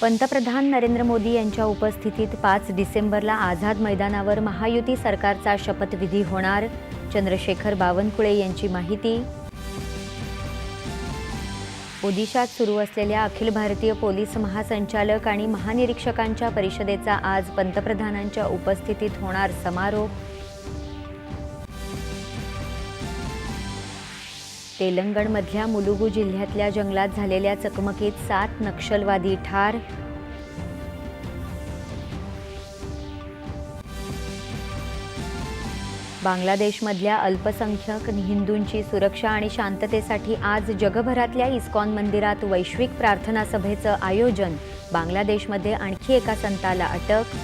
पंतप्रधान नरेंद्र मोदी यांच्या उपस्थितीत पाच डिसेंबरला आझाद मैदानावर महायुती सरकारचा शपथविधी होणार. चंद्रशेखर बावनकुळे यांची माहिती. ओदिशात सुरू असलेल्या अखिल भारतीय पोलीस महासंचालक आणि महानिरीक्षकांच्या परिषदेचा आज पंतप्रधानांच्या उपस्थितीत होणार समारोप. तेलंगणमधल्या मुलुगू जिल्ह्यातल्या जंगलात झालेल्या चकमकीत सात नक्षलवादी ठार. बांगलादेशमधल्या अल्पसंख्याक हिंदूंची सुरक्षा आणि शांततेसाठी आज जगभरातल्या इस्कॉन मंदिरात वैश्विक प्रार्थना सभेचं आयोजन. बांगलादेशमध्ये आणखी एका संताला अटक.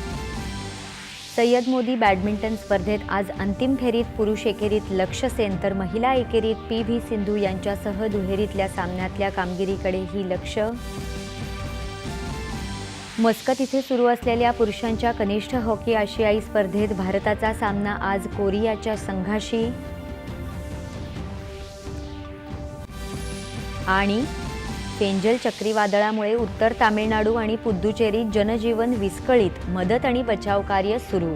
सय्यद मोदी बॅडमिंटन स्पर्धेत आज अंतिम फेरीत पुरुष एकेरीत लक्ष्य सेन तर महिला एकेरीत पी व्ही सिंधू यांच्यासह दुहेरीतल्या सामन्यातल्या कामगिरीकडेही लक्ष. मस्कत इथे सुरू असलेल्या पुरुषांच्या कनिष्ठ हॉकी आशियाई स्पर्धेत भारताचा सामना आज कोरियाच्या संघाशी. आणि पेंजल चक्रीवादळामुळे उत्तर तामिळनाडू आणि पुद्दुचेरीत जनजीवन विस्कळीत मदत आणि बचाव कार्य सुरू.